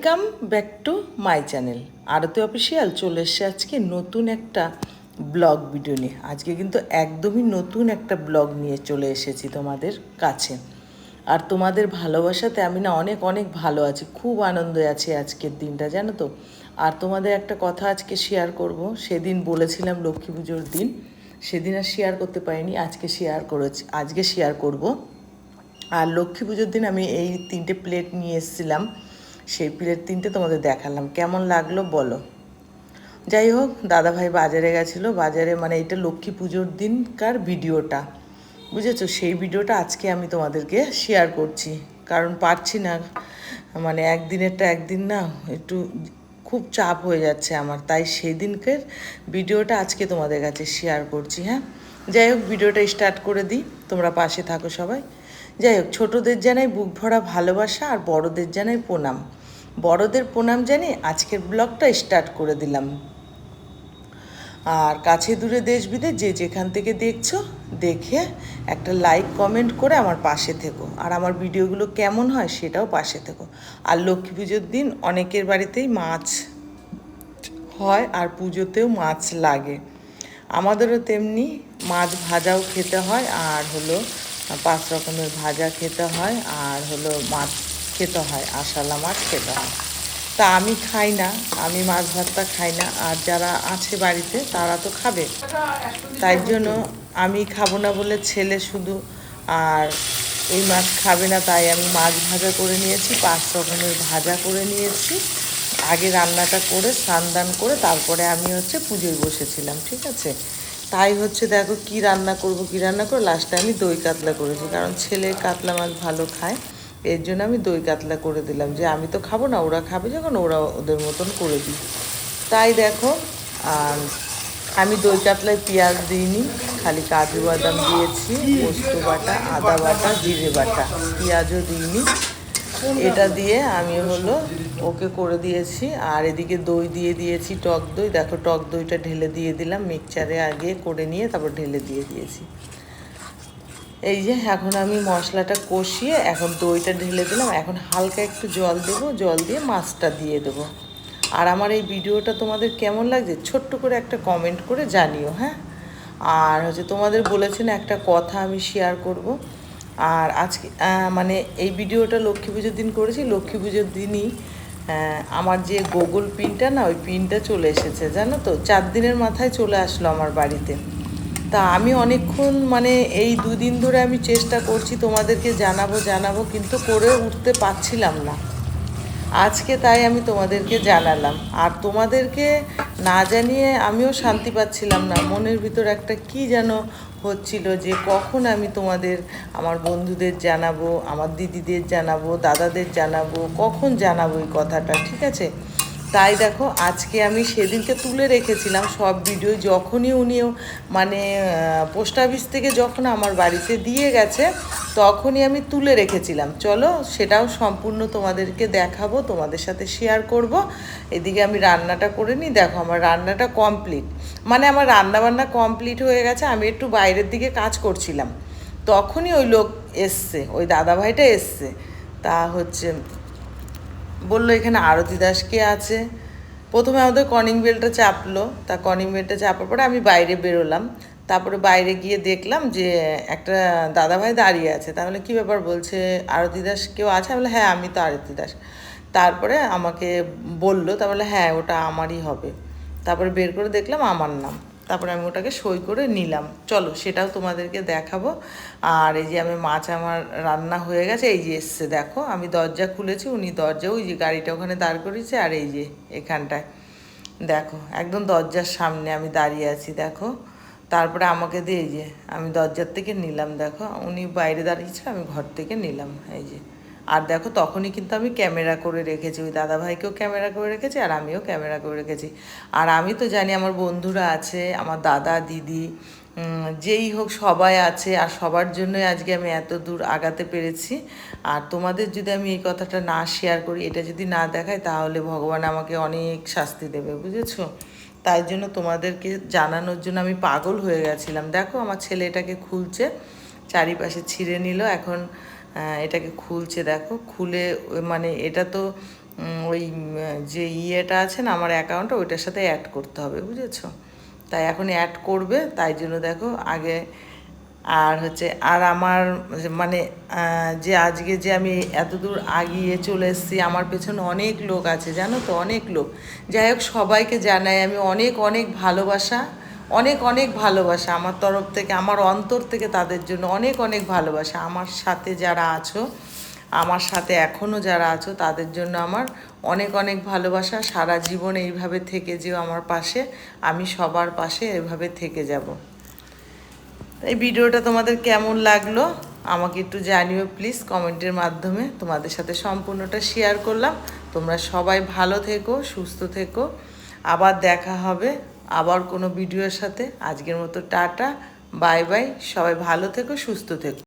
Welcome back to my channel. Arati official চলে এসছে আজকে নতুন একটা ব্লগ ভিডিও নিয়ে। আজকে কিন্তু একদমই নতুন একটা ব্লগ নিয়ে চলে এসেছি তোমাদের কাছে। আর তোমাদের ভালোবাসাতে আমি না অনেক অনেক ভালো আছি, খুব আনন্দে আছি আজকের দিনটা, জানো তো? আর তোমাদের একটা কথা আজকে শেয়ার করব। সেদিন বলেছিলাম লক্ষ্মী পুজোর দিন, সেদিন আর শেয়ার করতে পারিনি, আজকে শেয়ার করেছি, আজকে শেয়ার করব। আর লক্ষ্মী পুজোর দিন আমি এই তিনটে প্লেট নিয়ে এসেছিলাম। সেই প্লেট তিনটে তোমাদের দেখালাম। কেমন লাগল বলো। যাই হোক, দাদাভাই বাজারে গেছিল। বাজারে মানে এটা লক্ষ্মী পুজোর দিনকার ভিডিওটা। বুঝেছ? সেই ভিডিওটা আজকে আমি তোমাদেরকে শেয়ার করছি। কারণ পারছি না। মানে একদিনেরটা একদিন না, একটু খুব চাপ হয়ে যাচ্ছে আমার। তাই সেদিনকের ভিডিওটা আজকে তোমাদের কাছে শেয়ার করছি হ্যাঁ? যাই হোক, ভিডিওটা স্টার্ট করে দিই। তোমরা পাশে থাকো সবাই। যাই হোক, ছোটোদের জানাই বুক ভরা ভালোবাসা আর বড়দের জানাই প্রণাম। বড়দের প্রণাম জানি আজকের ব্লগটা স্টার্ট করে দিলাম। আর কাছে দূরে দেশ বিদেশ যে যেখান থেকে দেখছ, দেখে একটা লাইক কমেন্ট করে আমার পাশে থেকো। আর আমার ভিডিওগুলো কেমন হয় সেটাও পাশে থেকো। আর লক্ষ্মী পুজোর দিন অনেকের বাড়িতেই মাছ হয় আর পুজোতেও মাছ লাগে। আমাদেরও তেমনি মাছ ভাজাও খেতে হয়। আর হলো পাঁচ রকমের ভাজা খেতে হয় আর হলো মাছ খেতে হয় আশালা মাছ খেতে হয়। তা আমি খাই না, আমি মাছ ভাতটা খাই না। আর যারা আছে বাড়িতে তারা তো খাবে। তাই জন্য আমি খাব না বলে ছেলে শুধু। আর এই মাছ খাবে না তাই আমি মাছ ভাজা করে নিয়েছি, পাঁচ রকমের ভাজা করে নিয়েছি। আগে রান্নাটা করে স্নান দান করে তারপরে আমি হচ্ছে পুজোয় বসেছিলাম, ঠিক আছে? তাই হচ্ছে দেখো কি রান্না করব, কি রান্না করে লাস্টে আমি দই কাতলা করেছি, কারণ ছেলে কাতলা মাছ ভালো খায়। এর জন্য আমি দই কাতলা করে দিলাম। যে আমি তো খাব না, ওরা খাবে যখন ওরা ওদের মতন করে দিই। তাই দেখো, আর আমি দই কাতলায় পেঁয়াজ দিইনি, খালি কাজু বাদাম দিয়েছি, পোস্ত বাটা, আদা বাটা, জিরে বাটা। পেঁয়াজও দিইনি। এটা দিয়ে আমি হলো ওকে করে দিয়েছি। আর এদিকে দই দিয়ে দিয়েছি, টক দই। দেখো, টক দইটা ঢেলে দিয়ে দিলাম মিক্সচারে আগে করে নিয়ে তারপর ঢেলে দিয়ে দিয়েছি। এই যে, এখন আমি মশলাটা কষিয়ে এখন দইটা ঢেলে দিলাম। এখন হালকা একটু জল দেবো, জল দিয়ে মাছটা দিয়ে দেবো। আর আমার এই ভিডিওটা তোমাদের কেমন লাগছে ছোট্ট করে একটা কমেন্ট করে জানিও হ্যাঁ? আর হচ্ছে তোমাদের বলেছেন একটা কথা আমি শেয়ার করব। আর আজকে মানে এই ভিডিওটা লক্ষ্মী পুজোর দিন করেছি। লক্ষ্মী পুজোর দিনই আমার যে গুগল পিনটা না, ওই পিনটা চলে এসেছে, জানো তো? চার দিনের মাথায় চলে আসলো আমার বাড়িতে। তা আমি অনেকক্ষণ মানে এই দুদিন ধরে আমি চেষ্টা করছি তোমাদেরকে জানাব জানাব, কিন্তু করে উঠতে পারছিলাম না। আজকে তাই আমি তোমাদেরকে জানালাম। আর তোমাদেরকে না জানিয়ে আমিও শান্তি পাচ্ছিলাম না। মনের ভিতর একটা কি যেন হচ্ছিল যে কখন আমি তোমাদের, আমার বন্ধুদের জানাব, আমার দিদিদের জানাব, দাদাদের জানাব, কখন জানাব এই কথাটা, ঠিক আছে? তাই দেখো, আজকে আমি সেদিনকে তুলে রেখেছিলাম সব ভিডিও যখনই উনিও মানে পোস্ট অফিস থেকে যখন আমার বাড়িতে দিয়ে গেছে তখনই আমি তুলে রেখেছিলাম। চলো সেটাও সম্পূর্ণ তোমাদেরকে দেখাবো, তোমাদের সাথে শেয়ার করব। এদিকে আমি রান্নাটা করে নিই। দেখো আমার রান্নাটা কমপ্লিট মানে আমার রান্না বান্না কমপ্লিট হয়ে গেছে, আমি একটু বাইরের দিকে কাজ করছিলাম। তখনই ওই লোক এসছে, ওই দাদাভাইটা এসছে। তা হচ্ছে বলল, এখানে আরতি দাস কে আছে? প্রথমে আমাদের কনিং বেলটা চাপলো। তা কনিং বেলটা চাপার পরে আমি বাইরে বেরোলাম। তারপরে বাইরে গিয়ে দেখলাম যে একটা দাদাভাই দাঁড়িয়ে আছে। তাহলে কি ব্যাপার? বলছে আরতি দাস কেউ আছে? বললাম, হ্যাঁ আমি তো আরতি দাস। তারপরে আমাকে বলল তাহলে হ্যাঁ ওটা আমারই হবে। তারপরে বের করে দেখলাম আমার নাম। তারপরে আমি ওটাকে সই করে নিলাম। চলো সেটাও তোমাদেরকে দেখাবো। আর এই যে আমি মাছ আমার রান্না হয়ে গেছে এই যে এসছে দেখো আমি দরজা খুলেছি উনি দরজা ওই যে গাড়িটা ওখানে দাঁড় করেছে আর এই যে এখানটায়। দেখো একদম দরজার সামনে আমি দাঁড়িয়ে আছি দেখো। তারপরে আমাকে দিয়ে যে, আমি দরজার থেকে নিলাম, দেখো, উনি বাইরে দাঁড়িয়েছিল, আমি ঘর থেকে নিলাম, এই যে। আর দেখো, তখনই কিন্তু আমি ক্যামেরা করে রেখেছি, ওই দাদাভাইকেও ক্যামেরা করে রেখেছি, আর আমিও ক্যামেরা করে রেখেছি। আর আমি তো জানি আমার বন্ধুরা আছে, আমার দাদা, দিদি যেই হোক সবাই আছে, আর সবার জন্যই আজকে আমি এত দূর আগাতে পেরেছি। আর তোমাদের যদি আমি এই কথাটা না শেয়ার করি, এটা যদি না দেখাই, তাহলে ভগবান আমাকে অনেক শাস্তি দেবে, বুঝেছ? তাই জন্য তোমাদেরকে জানানোর জন্য আমি পাগল হয়ে গেছিলাম। দেখো, আমার ছেলে এটাকে খুলছে, চারিপাশে ছিঁড়ে নিল, এখন এটাকে খুলছে, দেখো, খুলে মানে এটা তো ওই, যে ইয়েটা আছে না, আমার অ্যাকাউন্ট ওইটার সাথে অ্যাড করতে হবে, বুঝেছ? তাই এখন অ্যাড করবে, তাই জন্য দেখো, আগে আর হচ্ছে, আর আমার মানে যে আজকে যে আমি এত দূর আগিয়ে চলে এসেছি, আমার পেছনে অনেক লোক আছে, জানো তো? অনেক লোক। যাই হোক, সবাইকে জানাই আমি অনেক অনেক ভালোবাসা, অনেক অনেক ভালোবাসা আমার তরফ থেকে, আমার অন্তর থেকে তাদের জন্য অনেক অনেক ভালোবাসা। আমার সাথে যারা আছো, আমার সাথে এখনও যারা আছো, তাদের জন্য আমার অনেক অনেক ভালোবাসা। সারা জীবন এইভাবে থেকে যেও আমার পাশে, আমি সবার পাশে এভাবে থেকে যাব। এই ভিডিওটা তোমাদের কেমন লাগল আমাকে একটু জানিও প্লিজ কমেন্টের মাধ্যমে। তোমাদের সাথে সম্পূর্ণটা শেয়ার করলাম। তোমরা সবাই ভালো থেকো, সুস্থ থেকো। আবার দেখা হবে আবার কোনো ভিডিওর সাথে। আজকের মতো টাটা বাই বাই সবাই ভালো থেকো, সুস্থ থেকো।